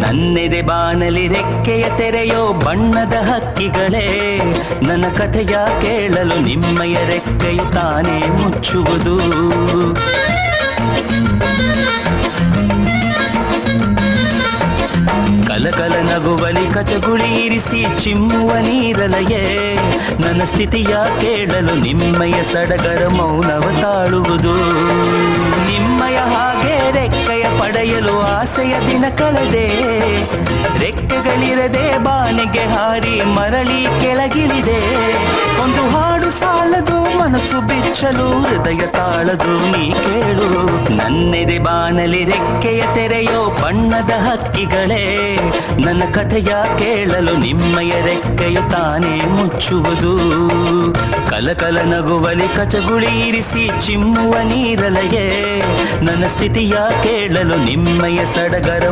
ನನ್ನೆದೆ ಬಾನಲಿ ರೆಕ್ಕೆಯ ತೆರೆಯೋ ಬಣ್ಣದ ಹಕ್ಕಿಗಳೇ. ನನ್ನ ಕಥೆಯ ಕೇಳಲು ನಿಮ್ಮಯ ರೆಕ್ಕೆಯು ತಾನೇ ಮುಚ್ಚುವುದು. ಕಲಕಲ ನಗುವಲಿ ಕಚಗುಳಿ ಇರಿಸಿ ಚಿಮ್ಮುವ ನೀರಲಯೇ. ನನ್ನ ಸ್ಥಿತಿಯ ಕೇಳಲು ನಿಮ್ಮಯ ಸಡಗರ ಮೌನವ ತಾಳುವುದು. ಪಡೆಯಲು ಆಸೆಯ ದಿನ ಕಳೆದೆ. ರೆಕ್ಕೆಗಳಿರದೆ ಬಾನಿಗೆ ಹಾರಿ ಮರಳಿ ಕೆಳಗಿಳಿದೆ. ಒಂದು ಹಾಡು ಸಾಲದು, ಮನಸ್ಸು ಬಿಚ್ಚಲು, ಹೃದಯ ತಾಳದು, ನೀ ಕೇಳು. ನನ್ನೆದೆ ಬಾನಲಿ ರೆಕ್ಕೆಯ ತೆರೆಯೋ ಬಣ್ಣದ ಹಕ್ಕಿಗಳೇ. ನನ್ನ ಕಥೆಯ ಕೇಳಲು ನಿಮ್ಮಯ ರೆಕ್ಕೆಯು ತಾನೇ ಮುಚ್ಚುವುದು. ಕಲಕಲ ನಗುವಲಿ ಕಚಗುಳಿ ಇರಿಸಿ ಚಿಮ್ಮುವ ನೀರಲಯೇ. ನನ್ನ ಸ್ಥಿತಿಯ ಕೇಳಲು ನಿಮ್ಮಯ ಸಡಗರ